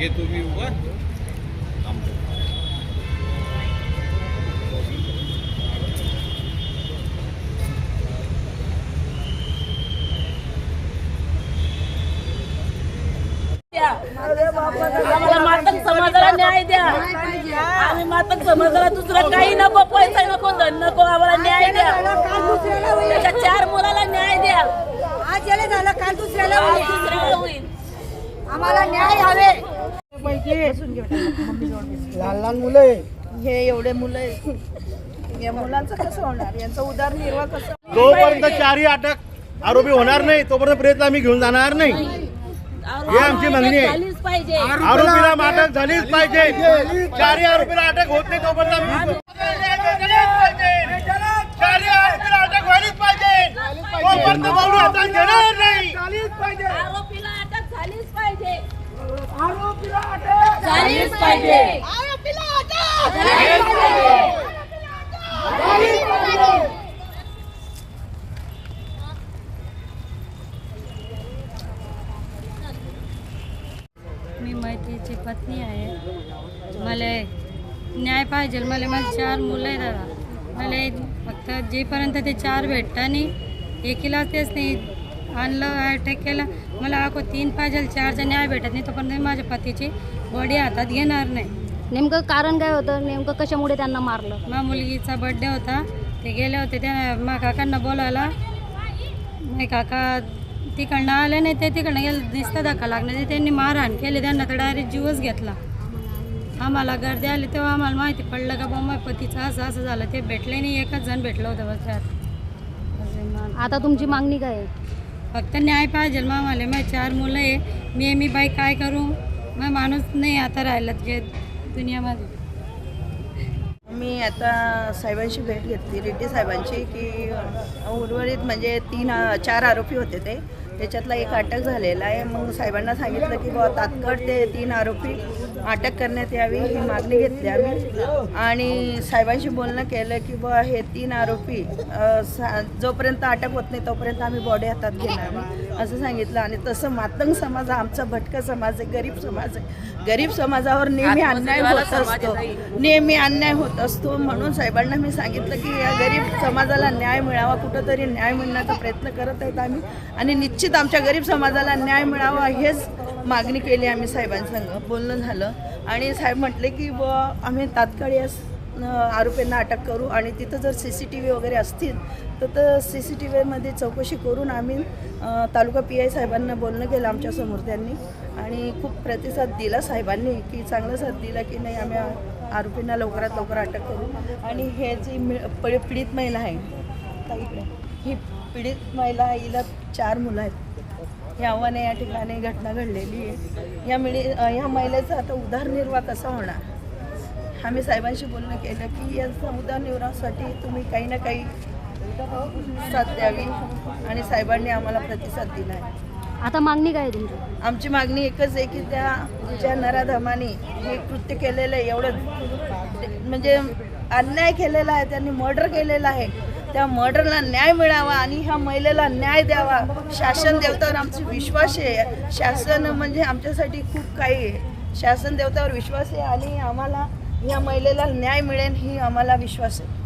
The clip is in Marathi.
हे तुम्ही आम्हाला मातक समाजाला न्याय द्या. आम्ही मातक समाजाला दुसरं काही नको पैसा नको धन नको आम्हाला न्याय द्या. त्याच्या चार मुलाला न्याय द्या. आज याला झालं काल. दुसऱ्याला होईल. आम्हाला न्याय हवे. लहान लहान मुलं आहे. हे एवढे मुलं आहेत. या मुलांचं कसं होणार? यांचा उदरनिर्वाह कसं जोपर्यंत चारही अटक आरोपी होणार नाही तोपर्यंत प्रयत्न आम्ही घेऊन जाणार नाही. ही आमची मागणी आहे. झालीच पाहिजे. आरोपीला अटक झालीच पाहिजे. चारही आरोपीला अटक होत नाही तोपर्यंत आम्ही चारही आरोपीला अटक व्हायलीच पाहिजे तोपर्यंत बावडी हातात घेणार नाही आरोपीला अटक झालीच पाहिजे झालीच पाहिजे. मी मैत्रीची पत्नी आहे. मला न्याय पाहिजे. मला माझे चार मुलं आहेत दादा. मला फक्त जेपर्यंत ते चार भेटतात नाही एकीला तेच नाही आणलं अटॅक केला. मला अको तीन पाहिजे चारचा न्याय भेटत नाही तोपर्यंत मी माझ्या पतीची बॉडी हातात घेणार नाही. नेमकं कारण काय होतं? नेमकं कशामुळे त्यांना मारलं? माझ्या मुलगीचा बड्डे होता. ते गेले होते त्या मा काकांना बोलायला माझे काका तिकडनं आले नाही ते तिकडनं गेलं दिसतं धक्का लागण्याचे त्यांनी मारहाण केली त्यांना तर डायरेक्ट जीवच घेतला. आम्हाला गर्दी आली तेव्हा आम्हाला माहिती पडलं का बाबा पतीचं असं असं झालं. ते भेटले नाही एकच जण भेटलं होतं बस त्यात मा- आता तुमची मागणी काय आहे? फक्त न्याय पाहिजे. मग मला मग चार मुलं आहे. मी मी बाई काय करू? मग माणूस नाही आता राहिला जे दुनियामध्ये. मी आता साहेबांशी भेट घेतली. रेड्डी साहेबांची की उर्वरित म्हणजे तीन चार आरोपी होते ते. त्याच्यातला एक अटक झालेला आहे. मग साहेबांना सांगितलं की बुवा तात्काळ ते तीन आरोपी अटक करण्यात यावी ही मागणी घेतली आम्ही. आणि साहेबांशी बोलणं केलं की बुवा हे तीन आरोपी अ, सा जोपर्यंत अटक होत नाही तोपर्यंत आम्ही बॉडी हातात घेणार नाही. असं सांगितलं. आणि तसं मातंग समाज हा आमचा भटका समाज आहे गरीब समाज आहे. गरीब समाजावर नेहमी अन्याय होत असतो. नेहमी अन्याय होत असतो. म्हणून साहेबांना मी सांगितलं की या गरीब समाजाला न्याय मिळावा. कुठंतरी न्याय मिळण्याचा प्रयत्न करत आहेत आम्ही. आणि निश्चित आमच्या गरीब समाजाला न्याय मिळावा हेच मागणी केली आम्ही साहेबांसंग. बोलणं झालं. आणि साहेब म्हटले की ब आम्ही तात्काळ या आरोपींना अटक करू आणि तिथं जर सी सी टी व्ही वगैरे असतील तर तर सी सी टी व्हीमध्ये चौकशी करून आम्ही तालुका पी आय साहेबांना बोलणं केलं आमच्यासमोर त्यांनी. आणि खूप प्रतिसाद दिला साहेबांनी की चांगला साथ दिला की नाही आम्ही आरोपींना लवकरात लवकर अटक करू. आणि हे जी मि- पीडित महिला आहे. ही पीडित महिला हिला चार मुलं आहेत. हे आव्हाने या ठिकाणी घटना घडलेली आहे. या मिळी ह्या महिलेचा आता उदारनिर्वाह कसा होणार? आम्ही साहेबांशी बोलणं केलं की यांचा उदरनिर्वाहासाठी तुम्ही काही ना काही साथ द्यावी आणि साहेबांनी आम्हाला प्रतिसाद दिला आहे. आता मागणी काय तुमची? आमची मागणी एकच आहे की त्या ज्या नराधमाने हे कृत्य केलेलं आहे एवढं म्हणजे अन्याय केलेला आहे त्यांनी मर्डर केलेला आहे त्या मर्डरला न्याय मिळावा आणि ह्या महिलेला न्याय द्यावा. शासन देवतावर आमचा विश्वास आहे. शासन म्हणजे आमच्यासाठी खूप काही आहे. शासन देवतावर विश्वास आहे आणि आम्हाला ह्या महिलेला न्याय मिळेल ही आम्हाला विश्वास आहे.